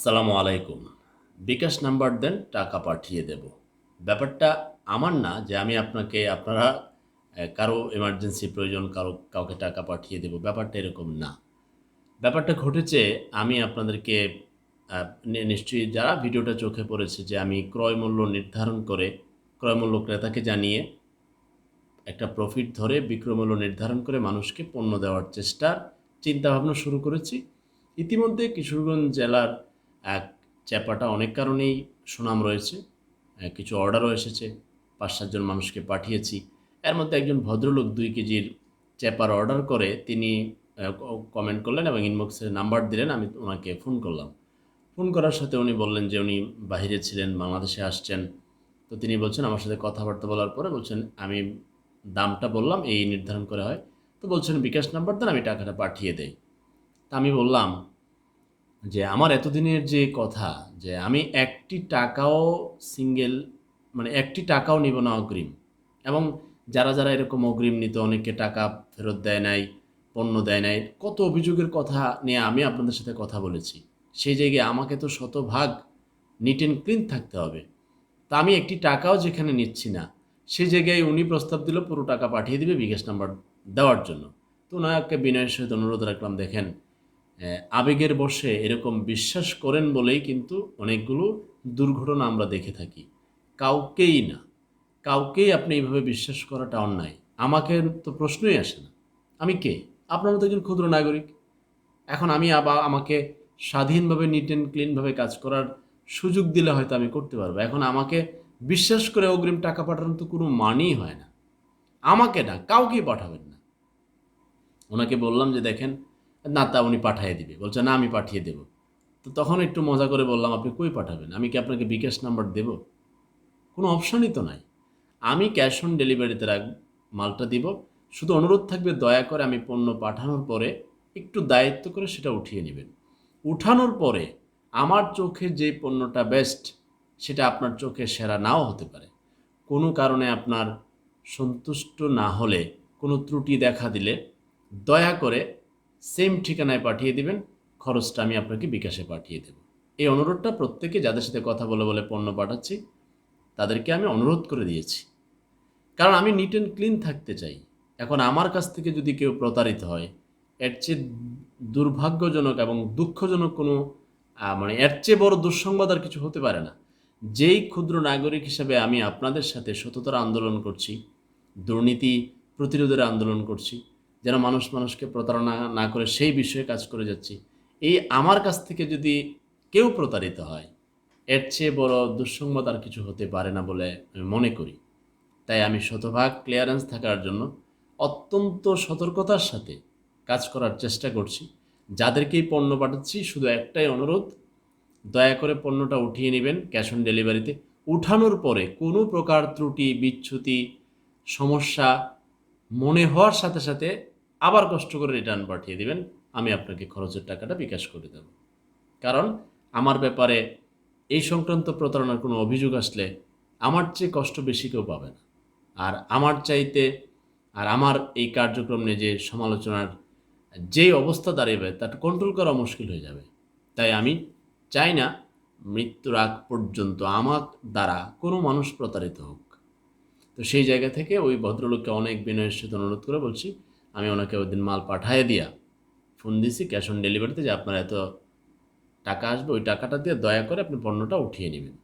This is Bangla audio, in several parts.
আসসালামু আলাইকুম। বিকাশ নাম্বার দেন, টাকা পাঠিয়ে দেব। ব্যাপারটা আমার না যে আমি আপনাকে, আপনারা কারও এমার্জেন্সি প্রয়োজন, কারও, কাউকে টাকা পাঠিয়ে দেব, ব্যাপারটা এরকম না। ব্যাপারটা ঘটেছে, আমি আপনাদেরকে নিশ্চয়ই যারা ভিডিওটা চোখে পড়েছে যে আমি ক্রয় মূল্য নির্ধারণ করে, ক্রয় মূল্য ক্রেতাকে জানিয়ে একটা প্রফিট ধরে বিক্রয় মূল্য নির্ধারণ করে মানুষকে পণ্য দেওয়ার চেষ্টার চিন্তাভাবনা শুরু করেছি। ইতিমধ্যে কিশোরগঞ্জ জেলার এক চ্যাপাটা অনেক কারণেই সুনাম রয়েছে কিছু অর্ডারও এসেছে পাঁচ সাতজন মানুষকে পাঠিয়েছি। এর মধ্যে একজন ভদ্রলোক দুই কেজির চ্যাপার অর্ডার করে তিনি কমেন্ট করলেন এবং ইনবক্সে নাম্বার দিলেন, আমি ওনাকে ফোন করলাম। ফোন করার সাথে উনি বললেন যে উনি বাইরে ছিলেন, বাংলাদেশে আসছেন। তো তিনি বলছেন, আমার সাথে কথাবার্তা বলার পরে বলছেন, আমি দামটা বললাম, এই নির্ধারণ করা হয়। তো বলছেন, বিকাশ নাম্বার দেন, আমি টাকাটা পাঠিয়ে দেই। তা আমি বললাম যে আমার এতদিনের যে কথা, যে আমি একটি টাকাও সিঙ্গেল মানে একটি টাকাও নিব না অগ্রিম। এবং যারা যারা এরকম অগ্রিম নিত, অনেকে টাকা ফেরত দেয় নাই, পণ্য দেয় নাই, কত অভিযোগের কথা নিয়ে আমি আপনাদের সাথে কথা বলেছি। সেই জায়গায় আমাকে তো শতভাগ নিট অ্যান্ড ক্লিন থাকতে হবে। তা আমি একটি টাকাও যেখানে নিচ্ছি না সেই জায়গায় উনি প্রস্তাব দিল, পুরো টাকা পাঠিয়ে দিবে বিকাশ নাম্বার দেওয়ার জন্য। তো ওনাকে বিনয়ের সহিত অনুরোধ রাখলাম, দেখেন আবেগের বসে এরকম বিশ্বাস করেন বলেই কিন্তু অনেকগুলো দুর্ঘটনা আমরা দেখে থাকি। কাউকেই না। কাউকেই আপনি এইভাবে বিশ্বাস করাটা অন্যায়। আমাকে তো প্রশ্নই আসে না। আমি কে? আপনার মতো একজন ক্ষুদ্র নাগরিক। এখন আমি আবার আমাকে স্বাধীনভাবে নিট অ্যান্ড ক্লিনভাবে কাজ করার সুযোগ দিলে হয়তো আমি করতে পারব। এখন আমাকে বিশ্বাস করে অগ্রিম টাকা পাঠানোর তো কোনো মানই হয় না। আমাকে না, কাউকেই পাঠাবেন না। ওনাকে বললাম যে, দেখেন না তা উনি পাঠিয়ে দিবে। বলছে, না, আমি পাঠিয়ে দেব। তো তখন একটু মজা করে বললাম, আপনি কই পাঠাবেন? আমি কি আপনাকে বিকাশ নাম্বার দেব? কোনো অপশানই তো নাই। আমি ক্যাশ অন ডেলিভারিতে রাখ, মালটা দিব। শুধু অনুরোধ থাকবে, দয়া করে আমি পণ্য পাঠানোর পরে একটু দায়িত্ব করে সেটা উঠিয়ে নেবেন। উঠানোর পরে আমার চোখে যে পণ্যটা বেস্ট সেটা আপনার চোখে সেরা নাও হতে পারে। কোনো কারণে আপনার সন্তুষ্ট না হলে, কোনো ত্রুটি দেখা দিলে দয়া করে সেম ঠিকানায় পাঠিয়ে দিবেন, খরচটা আমি আপনাকে বিকাশে পাঠিয়ে দেব। এই অনুরোধটা প্রত্যেকে যাদের সাথে কথা বলে বলে পণ্য পাঠাচ্ছি, তাদেরকে আমি অনুরোধ করে দিয়েছি। কারণ আমি নিট অ্যান্ড ক্লিন থাকতে চাই। এখন আমার কাছ থেকে যদি কেউ প্রতারিত হয়, এর চেয়ে দুর্ভাগ্যজনক এবং দুঃখজনক কোনো মানে এর চেয়ে বড় দুঃসংবাদ আর কিছু হতে পারে না। যেই ক্ষুদ্র নাগরিক হিসাবে আমি আপনাদের সাথে সততার আন্দোলন করছি, দুর্নীতি প্রতিরোধের আন্দোলন করছি যেন মানুষ মানুষকে প্রতারণা না করে সেই বিষয়ে কাজ করে যাচ্ছি। এই আমার কাছ থেকে যদি কেউ প্রতারিত হয়, এর চেয়ে বড় দুঃসংবাদ আর কিছু হতে পারে না বলে আমি মনে করি। তাই আমি শতভাগ ক্লিয়ারেন্স থাকার জন্য অত্যন্ত সতর্কতার সাথে কাজ করার চেষ্টা করছি। যাদেরকেই পণ্য পাঠাচ্ছি, শুধু একটাই অনুরোধ, দয়া করে পণ্যটা উঠিয়ে নেবেন ক্যাশ অন ডেলিভারিতে উঠানোর পরে কোনো প্রকার ত্রুটি, বিচ্যুতি, সমস্যা মনে হওয়ার সাথে সাথে আবার কষ্ট করে রিটার্ন পাঠিয়ে দিবেন, আমি আপনাকে খরচের টাকাটা বিকাশ করে দেব। কারণ আমার ব্যাপারে এই সংক্রান্ত প্রতারণার কোনো অভিযোগ আসলে আমার চেয়ে কষ্ট বেশি কেউ পাবে না। আর আমার চাইতে আর আমার এই কার্যক্রম নিয়ে যে সমালোচনার যেই অবস্থা দাঁড়িয়ে তার কন্ট্রোল করা মুশকিল হয়ে যাবে। তাই আমি চাই না মৃত্যুর আগ পর্যন্ত আমার দ্বারা কোনো মানুষ প্রতারিত হোক। তো সেই জায়গা থেকে ওই ভদ্রলোককে অনেক বিনয়ের সাথে অনুরোধ করে বলছি, আমি ওনাকে ওই দিন মাল পাঠিয়ে দিয়া ফোন দিছি, ক্যাশ অন ডেলিভারিতে, যে আপনার এত টাকা আসবে, ওই টাকাটা দিয়ে দয়া করে আপনি পণ্যটা উঠিয়ে নেবেন।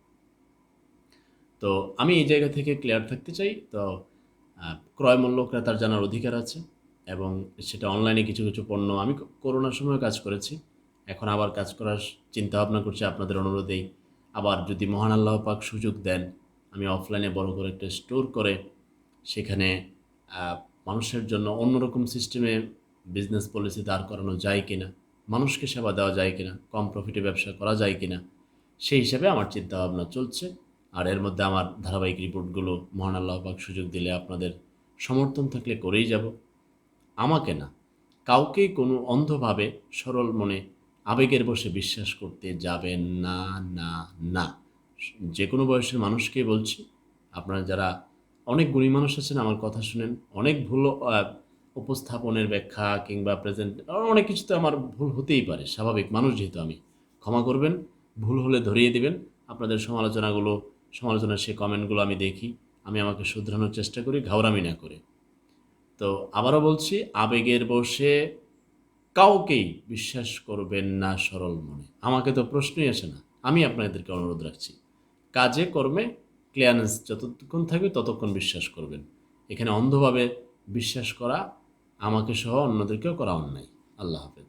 তো আমি এই জায়গা থেকে ক্লিয়ার থাকতে চাই, তো ক্রয় মূল্য ক্রেতার জানার অধিকার আছে এবং সেটা অনলাইনে কিছু কিছু পণ্য আমি করোনার সময় কাজ করেছি, এখন আবার কাজ করার চিন্তা ভাবনা করছি আপনাদের অনুরোধেই। আবার যদি মহান আল্লাহ পাক সুযোগ দেন আমি অফলাইনে বড় করে একটা স্টোর করে, সেখানে মানুষের জন্য অন্যরকম সিস্টেমে বিজনেস পলিসি দাঁড় করানো যায় কিনা, মানুষকে সেবা দেওয়া যায় কিনা, কম প্রফিটে ব্যবসা করা যায় কিনা, সেই হিসাবে আমার চিন্তা ভাবনা চলছে। আর এর মধ্যে আমার ধারাবাহিক রিপোর্টগুলো মহান আল্লাহ পাক সুযোগ দিলে আপনাদের সমর্থন থাকলে করেই যাব। আমাকে না, কাউকেই কোনো অন্ধভাবে সরল মনে আবেগের বসে বিশ্বাস করতে যাবেন না না না। যে কোনো বয়সের মানুষকেই বলছি, আপনারা যারা অনেক গুণী মানুষ আছেন, আমার কথা শুনেন, অনেক ভুল উপস্থাপনের ব্যাখ্যা কিংবা প্রেজেন্ট অনেক কিছুতে আমার ভুল হতেই পারে, স্বাভাবিক মানুষ যেহেতু আমি। ক্ষমা করবেন, ভুল হলে ধরিয়ে দিবেন, আপনাদের সমালোচনাগুলো, সমালোচনার সে কমেন্টগুলো আমি দেখি, আমি আমাকে শুধরানোর চেষ্টা করি ঘাওরামি না করে। তো আবারও বলছি, আবেগের বসে কাউকেই বিশ্বাস করবেন না সরল মনে। আমাকে তো প্রশ্নই আসে না, আমি আপনাদেরকে অনুরোধ রাখছি। কাজে, কর্মে ক্লিয়ারেন্স যতক্ষণ থাকবে ততক্ষণ বিশ্বাস করবেন। এখানে অন্ধভাবে বিশ্বাস করা আমাকে সহ অন্যদেরকেও করা অন্যায়। আল্লাহ হাফেজ।